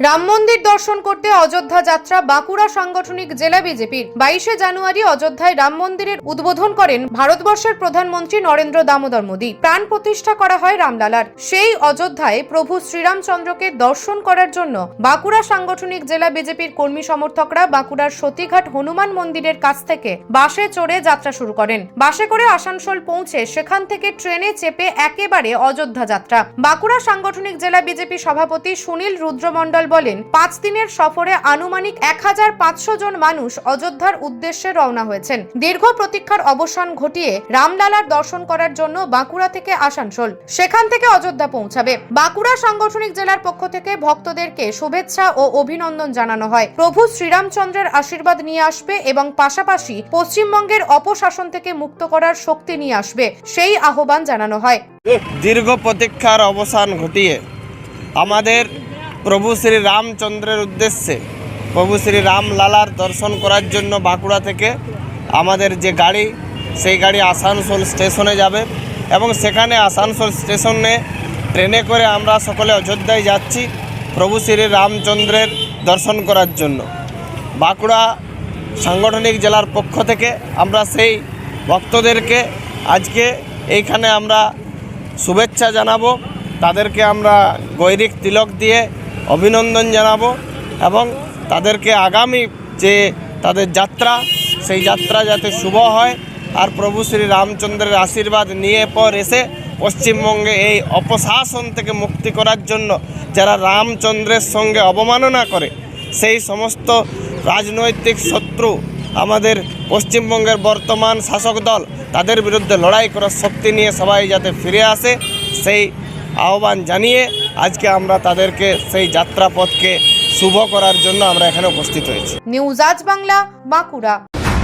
রাম মন্দির দর্শন করতে অযোধ্যা যাত্রা বাঁকুড়া সাংগঠনিক জেলা বিজেপির। বাইশে জানুয়ারি অযোধ্যায় রাম মন্দিরের উদ্বোধন করেন ভারতবর্ষের প্রধানমন্ত্রী নরেন্দ্র দামোদর মোদী। প্রাণ প্রতিষ্ঠা করা হয় রামলালার। সেই অযোধ্যায় প্রভু শ্রীরামচন্দ্রকে দর্শন করার জন্য বাঁকুড়া সাংগঠনিক জেলা বিজেপির কর্মী সমর্থকরা বাঁকুড়ার সতীঘাট হনুমান মন্দিরের কাছ থেকে বাসে চড়ে যাত্রা শুরু করেন। বাসে করে আসানসোল পৌঁছে সেখান থেকে ট্রেনে চেপে একেবারে অযোধ্যা যাত্রা। বাঁকুড়া সাংগঠনিক জেলা বিজেপি সভাপতি সুনীল রুদ্রমণ্ডল বলেন, পাঁচ দিনের সফরে আনুমানিক এক হাজার পাঁচশো জন মানুষ অযোধ্যার উদ্দেশ্যে রওনা হয়েছেন। দীর্ঘ প্রতীক্ষার অবসান ঘটিয়ে রামলালার দর্শন করার জন্য বাঁকুড়া থেকে আসানসোল। সেখান থেকে অযোধ্যা পৌঁছাবে। বাঁকুড়া সাংগঠনিক জেলার পক্ষ থেকে ভক্তদেরকে শুভেচ্ছা ও অভিনন্দন জানানো হয়। প্রভু শ্রীরামচন্দ্রের আশীর্বাদ নিয়ে আসবে এবং পাশাপাশি পশ্চিমবঙ্গের অপশাসন থেকে মুক্ত করার শক্তি নিয়ে আসবে, সেই আহ্বান জানানো হয়। দীর্ঘ প্রতীক্ষার অবসান ঘটিয়ে আমাদের প্রভু শ্রী রামচন্দ্রের উদ্দেশ্যে, প্রভু শ্রী রামলালার দর্শন করার জন্য বাঁকুড়া থেকে আমাদের যে গাড়ি, সেই গাড়ি আসানসোল স্টেশনে যাবে এবং সেখানে আসানসোল স্টেশনে ট্রেনে করে আমরা সকলে অযোধ্যায় যাচ্ছি প্রভু শ্রী রামচন্দ্রের দর্শন করার জন্য। বাঁকুড়া সাংগঠনিক জেলার পক্ষ থেকে আমরা সেই ভক্তদেরকে আজকে এইখানে আমরা শুভেচ্ছা জানাব। তাদেরকে আমরা গৈরিক তিলক দিয়ে অভিনন্দন জানাব এবং তাদেরকে আগামী যে তাদের যাত্রা, সেই যাত্রা যাতে শুভ হয়, আর প্রভু শ্রী রামচন্দ্রের আশীর্বাদ নিয়ে পর এসে পশ্চিমবঙ্গে এই অপশাসন থেকে মুক্তি করার জন্য যারা রামচন্দ্রের সঙ্গে অবমাননা করে, সেই সমস্ত রাজনৈতিক শত্রু আমাদের পশ্চিমবঙ্গের বর্তমান শাসক দল, তাদের বিরুদ্ধে লড়াই করার শক্তি নিয়ে সবাই যাতে ফিরে আসে, সেই আহ্বান জানিয়ে আজকে আমরা তাদেরকে সেই যাত্রাপথকে শুভ করার জন্য আমরা এখানে উপস্থিত হয়েছি। নিউজ আজ বাংলা, বাঁকুড়া।